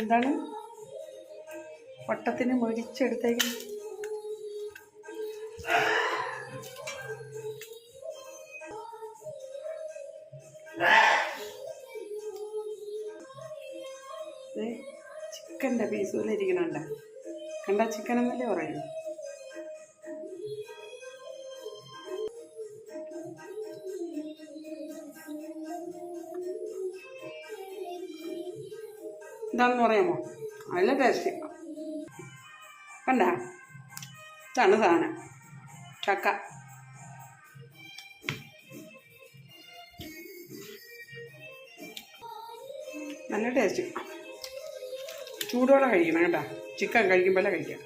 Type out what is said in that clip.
എന്താണ്? വട്ടത്തിന് മൊരിച്ചെടുത്തേക്ക്. ചിക്കന്റെ പീസ് പോലെ ഇരിക്കണുണ്ട്. കണ്ട ചിക്കൻ എന്നല്ലേ എന്താണെന്ന് പറയാമോ? നല്ല ടേസ്റ്റ് കണ്ട? ഇതാണ് സാധനം. ചക്ക. നല്ല ടേസ്റ്റ് ചൂടോടെ കഴിക്കണം കേട്ടോ. ചിക്കൻ കഴിക്കുമ്പോൾ കഴിക്കാം